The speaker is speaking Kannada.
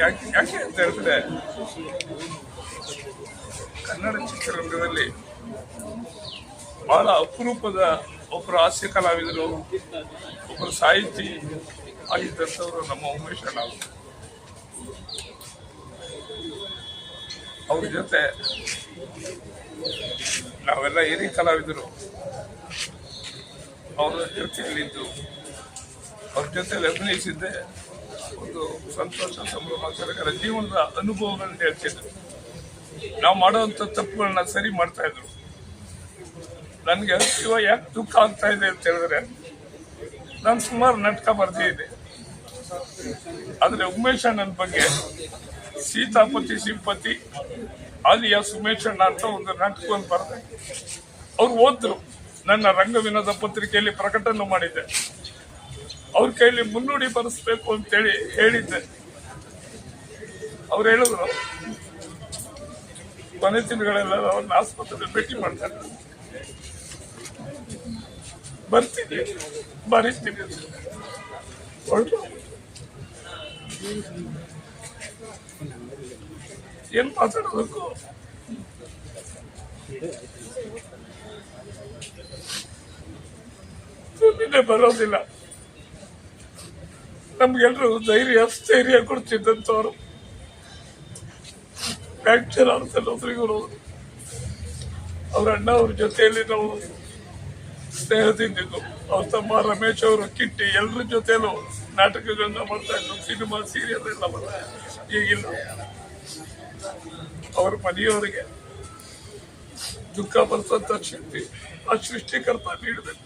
ಯಾಕೆ ಯಾಕೆ ಅಂತ ಹೇಳಿದ್ರೆ ಕನ್ನಡ ಚಿತ್ರರಂಗದಲ್ಲಿ ಬಹಳ ಅಪರೂಪದ ಒಬ್ಬರು ಹಾಸ್ಯ ಕಲಾವಿದರು ಒಬ್ಬರು ಸಾಹಿತಿ ಆಗಿದ್ದಂಥವ್ರು ನಮ್ಮ ಉಮೇಶ್ ಅವರು. ಅವ್ರ ಜೊತೆ ನಾವೆಲ್ಲ ಏನೇ ಕಲಾವಿದರು ಅವರ ಜೊತೆಯಲ್ಲಿದ್ದು ಅವ್ರ ಜೊತೆಲಿ ಅಭಿನಯಿಸಿದ್ದೆ. ಒಂದು ಸಂತೋಷ, ಸಂಭ್ರಮ ಸರ್ಕಾರ ಜೀವನದ ಅನುಭವಗಳನ್ನ ಹೇಳ್ತಿದ್ರು. ನಾವು ಮಾಡುವಂತ ತಪ್ಪುಗಳನ್ನ ಸರಿ ಮಾಡ್ತಾ ಇದ್ರು. ನನಗೆ ಶಿವ ಯಾಕೆ ದುಃಖ ಆಗ್ತಾ ಇದೆ ಅಂತ ಹೇಳಿದ್ರೆ, ನಾನು ಸುಮಾರು ನಾಟಕ ಬರ್ತಿದ್ದೆ ಆದರೆ ಉಮೇಶ ನನ್ನ ಬಗ್ಗೆ ಸೀತಾಪತಿ ಸಿಂಪತಿ ಆಲಿಯಾ ಸುಮೇಶಣ್ಣ ಅಂತ ಒಂದು ನಾಟಕವನ್ನು ಬರೆದೆ. ಅವ್ರು ಓದ್ರು ನನ್ನ ರಂಗವಿನೋದ ಪತ್ರಿಕೆಯಲ್ಲಿ ಪ್ರಕಟಣೆ ಮಾಡಿದ್ದೆ. ಅವ್ರ ಕೈಲಿ ಮುನ್ನುಡಿ ಬರೆಸ್ಬೇಕು ಅಂತೇಳಿ ಹೇಳಿದ್ದೆ. ಅವ್ರು ಹೇಳಿದ್ರು ಮನೆ ತಿಂಗಳೆಲ್ಲ ಅವ್ರನ್ನ ಆಸ್ಪತ್ರೆಗೆ ಭೇಟಿ ಮಾಡ್ತಾರೆ. ಬರ್ತೀನಿ, ಬರೀತೀನಿ ಏನ್ ಮಾತಾಡೋದಕ್ಕು? ಸುಮ್ಮನೆ ಬರೋದಿಲ್ಲ. ನಮ್ಗೆಲ್ರು ಧೈರ್ಯ, ಸ್ಥೈರ್ಯ ಕೊಡ್ತಿದ್ದಂಥವ್ರು. ಫ್ರಾಕ್ಚರ್ ಆಡ್ತಾರೆ ಅವ್ರ ಅಣ್ಣ ಅವ್ರ ಜೊತೆಯಲ್ಲಿ ನಾವು ಸ್ನೇಹದಿಂದಿದ್ದು. ಅವ್ರ ತಮ್ಮ ರಮೇಶ್ ಅವರು ಕಿಟ್ಟಿ ಎಲ್ಲರ ಜೊತೆಲೂ ನಾಟಕಗಳನ್ನ ಮಾಡ್ತಾ ಇದ್ರು. ಸಿನಿಮಾ ಸೀರಿಯಲ್ ಎಲ್ಲ ಬರ್ತಾ ಈಗಿಲ್ಲ ಅವ್ರ ಮನೆಯವರಿಗೆ ದುಃಖ ಬರ್ತಂತ ಶಕ್ತಿ ಆ ಸೃಷ್ಟಿಕರ್ತ ನೀಡಬೇಕು